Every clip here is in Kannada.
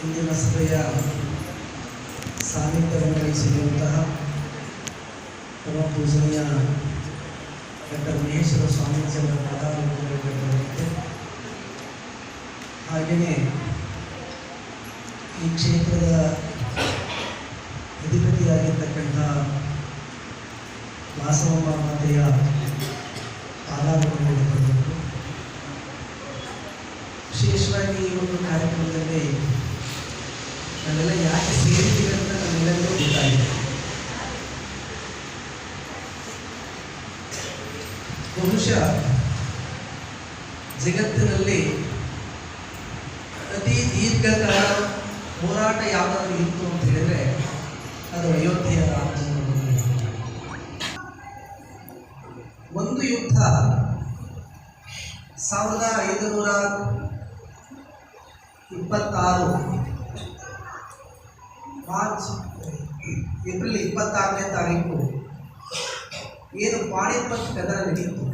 ಇಂದಿನ ಸಭೆಯ ಸಾನ್ನಿಧ್ಯವನ್ನು ವಹಿಸಿರುವಂತಹ ಪರಮ ಪೂಜನೀಯ ಡಾಕ್ಟರ್ ಮಹೇಶ್ವರ ಸ್ವಾಮೀಜಿಯವರ ಪಾದಾಭಿವಂದನೆಗಳಿಗೆ ಹಾಗೆಯೇ ಈ ಕ್ಷೇತ್ರದ ಅಧಿಪತಿಯಾಗಿರ್ತಕ್ಕಂಥ ವಾಸವಮ್ಮ ಮಾತೆಯ ಪಾದಾಭಿವಂದನೆಗಳು ವಿಶೇಷವಾಗಿ ಈ ಒಂದು ಕಾರ್ಯಕ್ರಮದಲ್ಲಿ ನಾವೆಲ್ಲ ಯಾಕೆ ಸೇರಿದ್ದೀವಿ ಅಂತ ನಮ್ಮೆಲ್ಲರಿಗೂ ಗೊತ್ತಾಗಿದೆ ಬಹುಶಃ ಜಗತ್ತಿನಲ್ಲಿ ಅತಿ ದೀರ್ಘಕಾಲ ಹೋರಾಟ ಯಾವುದಾದ್ರೂ ಇತ್ತು ಅಂತ ಹೇಳಿದ್ರೆ ಅದು ಅಯೋಧ್ಯೆಯ ರಾಮ ಒಂದು ಯುದ್ಧ ಸಾವಿರದ ಐದುನೂರ ಇಪ್ಪತ್ತಾರು ಮಾರ್ಚ್ ಏಪ್ರಿಲ್ ಇಪ್ಪತ್ತಾರನೇ ತಾರೀಕು ಏನು ಪಾಣಿಪತ್ ಕದನ ನಡೆಯಿತು.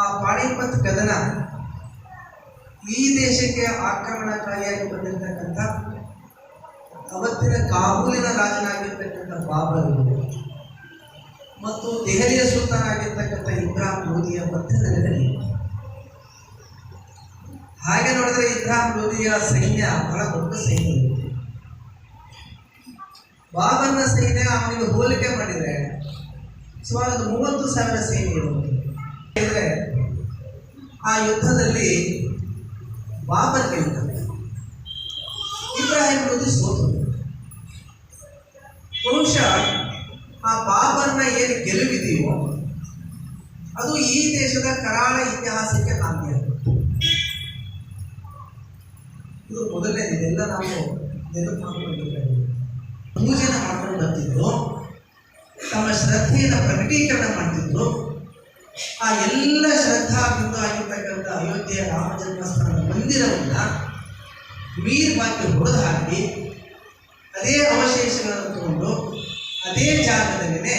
ಆ ಪಾಣಿಪತ್ ಕದನ ಈ ದೇಶಕ್ಕೆ ಆಕ್ರಮಣಕಾರಿಯಾಗಿ ಬಂದಿರತಕ್ಕಂಥ ಅವತ್ತಿನ ಕಾಬೂಲಿನ ರಾಜನಾಗಿರ್ತಕ್ಕಂಥ ಬಾಬರ್ ಮತ್ತು ದೆಹಲಿಯ ಸುಲ್ತಾನ್ ಆಗಿರ್ತಕ್ಕಂಥ ಇಬ್ರಾಹಿಂ ಮೋದಿಯ ಮಧ್ಯದಲ್ಲಿ. ನಡೆಯಿತು ಹಾಗೆ ನೋಡಿದ್ರೆ ಇಬ್ರಾಹಿಂ ಲೋಧಿಯ ಸೈನ್ಯ ಬಹಳ ದೊಡ್ಡ ಸೈನ್ಯ. ಬಾಬರ್ನ ಸೈನ್ಯ ಅವನಿಗೆ ಹೋಲಿಕೆ ಮಾಡಿದರೆ ಸುಮಾರು ಒಂದು ಮೂವತ್ತು ಸಾವಿರ ಸೇನೆಗಳು ಅಂದರೆ ಆ ಯುದ್ಧದಲ್ಲಿ ಬಾಬರ್ ಗೆಲ್ತಾರೆ ಇಬ್ರಾಹಿಂ ಮೋದಿ ಸೋತು. ಬಹುಶಃ ಆ ಬಾಬರ್ನ ಏನು ಗೆಲುವಿದೆಯೋ ಅದು ಈ ದೇಶದ ಕರಾಳ ಇತಿಹಾಸಕ್ಕೆ ನಾಂದಿಯಾಗುತ್ತೆ ಇದು ಮೊದಲನೇ ಇದೆಲ್ಲ ನಾವು ನೆನಪು ಮಾಡ್ಕೊಂಡಿದ್ದೇವೆ. ಪೂಜೆನ ಮಾಡ್ಕೊಂಡು ಬರ್ತಿದ್ರು, ತಮ್ಮ ಶ್ರದ್ಧೆಯನ್ನು ಪ್ರಕಟೀಕರಣ ಮಾಡ್ತಿದ್ರು. ಆ ಎಲ್ಲ ಶ್ರದ್ಧಾ ಬಿಂದು ಆಗಿರ್ತಕ್ಕಂಥ ಅಯೋಧ್ಯೆಯ ರಾಮ ಜನ್ಮಸ್ಥಾನದ ಮಂದಿರವನ್ನು ಮೀರ್ ಬಾಕಿ ಹೊಡೆದು ಹಾಕಿ ಅದೇ ಅವಶೇಷಗಳನ್ನು ತಗೊಂಡು ಅದೇ ಜಾಗದಲ್ಲೇ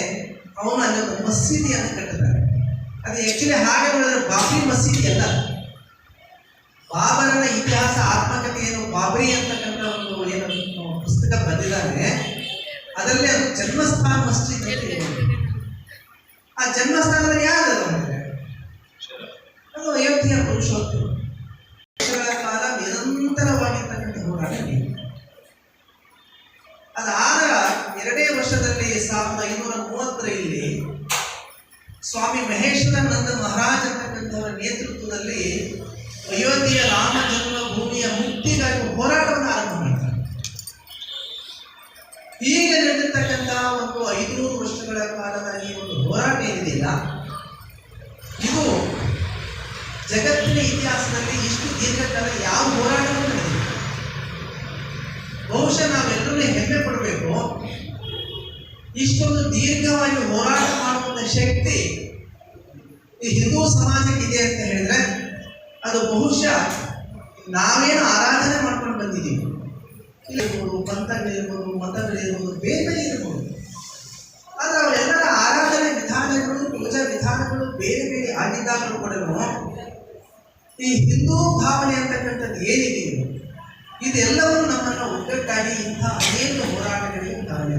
ಅವನು ಒಂದು ಮಸೀದಿಯನ್ನು ಕಟ್ಟಿದ್ದಾರೆ. ಅದು ಆ್ಯಕ್ಚುಲಿ ಹಾಗೆ ನೋಡಿದ್ರೆ ಬಾಬ್ರಿ ಮಸೀದಿ ಅಲ್ಲ. ಬಾಬರನ ಇತಿಹಾಸ ಆತ್ಮಕಥೆ ಏನು ಬಾಬ್ರಿ ಅಂತಕ್ಕಂಥ ಒಂದು ಏನು ಪುಸ್ತಕ ಬರೆದಿದ್ದಾನೆ ಅದರಲ್ಲಿ ಅದು ಜನ್ಮಸ್ಥಾನ ಮಸ್ಜಿದ್. ಆ ಜನ್ಮಸ್ಥಾನದಲ್ಲಿ ಯಾರು ಅದು ಅಯೋಧ್ಯೆಯ ಪುರುಷೋತ್ತಮ ಕಾಲ ನಿರಂತರವಾಗಿರ್ತಕ್ಕಂಥ ಹೋರಾಟ. ಅದಾದ ಎರಡೇ ವರ್ಷದಲ್ಲಿ ಸಾವಿರದ ಐನೂರ ಮೂವತ್ತರಲ್ಲಿ ಸ್ವಾಮಿ ಮಹೇಶ್ವರಾನಂದ ಮಹಾರಾಜ್ ಅಂತಕ್ಕಂಥವರ ನೇತೃತ್ವದಲ್ಲಿ ಅಯೋಧ್ಯೆಯ ರಾಮ ಜನ್ಮಭೂಮಿಯ ಮುಕ್ತಿಗಾಗಿ ಹೋರಾಟವನ್ನು ಒಂದು ಐದುನೂರು ವರ್ಷಗಳ ಕಾಲದ ಈ ಒಂದು ಹೋರಾಟ ಏನಿದೆಯಲ್ಲ, ಇದು ಜಗತ್ತಿನ ಇತಿಹಾಸದಲ್ಲಿ ಇಷ್ಟು ದೀರ್ಘಕಾಲ ಯಾವ ಹೋರಾಟವೂ ನಡೆದಿಲ್ಲ. ಬಹುಶಃ ನಾವೆಲ್ಲರೂ ಹೆಮ್ಮೆ ಪಡಬೇಕು, ಇಷ್ಟೊಂದು ದೀರ್ಘವಾಗಿ ಹೋರಾಟ ಮಾಡುವಂಥ ಶಕ್ತಿ ಈ ಹಿಂದೂ ಸಮಾಜಕ್ಕೆ ಇದೆ ಅಂತ ಹೇಳಿದ್ರೆ, ಅದು ಬಹುಶಃ ನಾವೇನು ಆರಾಧನೆ ಮಾಡ್ಕೊಂಡು ಬಂದಿದ್ದೀವಿ. ಇರ್ಬೋದು ಪಂಥಗಳಿರ್ಬೋದು ಮತಗಳಿರ್ಬೋದು ಬೇರೆ ಬೇರೆ ಇರ್ಬೋದು. ಆದರೆ ಅವರೆಲ್ಲರ ಆರಾಧನೆ ವಿಧಾನಗಳು, ಪೂಜಾ ವಿಧಾನಗಳು ಬೇರೆ ಬೇರೆ ಆಗಿದ್ದಾಗಲೂ ಕೂಡ ಈ ಹಿಂದೂ ಭಾವನೆ ಅಂತಕ್ಕಂಥದ್ದು ಏನಿದೆಯೋ ಇದೆಲ್ಲವೂ ನಮ್ಮನ್ನು ಒಗ್ಗಟ್ಟಾಗಿ ಇಂಥ ಅನೇಕ ಹೋರಾಟಗಳಿಗೆ ಕಾರಣ